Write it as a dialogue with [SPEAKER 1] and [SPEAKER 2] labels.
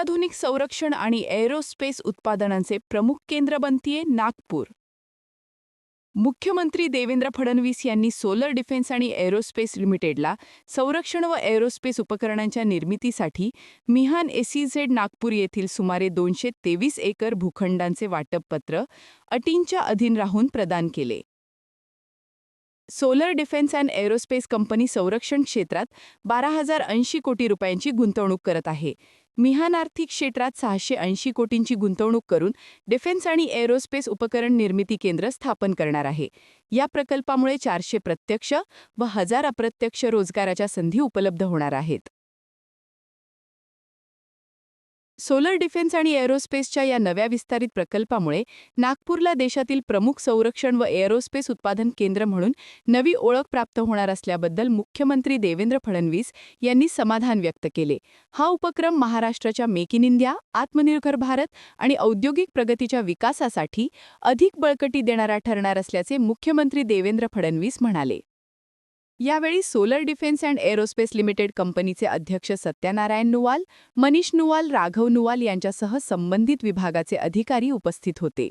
[SPEAKER 1] आधुनिक संरक्षण आणि एरोस्पेस उत्पादनांचे प्रमुख केंद्र बनतीये नागपूर. मुख्यमंत्री देवेंद्र फडणवीस यांनी सोलर डिफेन्स आणि एरोस्पेस लिमिटेडला संरक्षण व एरोस्पेस उपकरणांच्या निर्मितीसाठी मिहान एसीझेड नागपूर येथील सुमारे दोनशे तेवीस एकर भूखंडांचे वाटपपत्र अटींच्या अधीन राहून प्रदान केले. Solar defence and aerospace company संरक्षण क्षेत्रात बारा हजार ऐंशी कोटी रुपयांची गुंतवणूक करत आहे. मिहान आर्थिक क्षेत्रात सहाशे ऐंशी कोटींची गुंतवणूक करून डिफेन्स आणि एरोस्पेस उपकरण निर्मिती केंद्र स्थापन करणार आहे. या प्रकल्पामुळे चारशे प्रत्यक्ष व हजार अप्रत्यक्ष रोजगाराच्या संधी उपलब्ध होणार आहेत. सोलर डिफेन्स आणि एरोस्पेसच्या या नव्या विस्तारित प्रकल्पामुळे नागपूरला देशातील प्रमुख संरक्षण व एरोस्पेस उत्पादन केंद्र म्हणून नवी ओळख प्राप्त होणार असल्याबद्दल मुख्यमंत्री देवेंद्र फडणवीस यांनी समाधान व्यक्त केले. हा उपक्रम महाराष्ट्राच्या मेक इन इंडिया आत्मनिर्भर भारत आणि औद्योगिक प्रगतीच्या विकासासाठी अधिक बळकटी देणारा ठरणार असल्याचे मुख्यमंत्री देवेंद्र फडणवीस म्हणाले. यावेळी solar defence and aerospace limited कंपनीचे अध्यक्ष सत्यनारायण नुवाल मनीष नुवाल राघव नुवाल यांच्यासह संबंधित विभागाचे अधिकारी उपस्थित होते.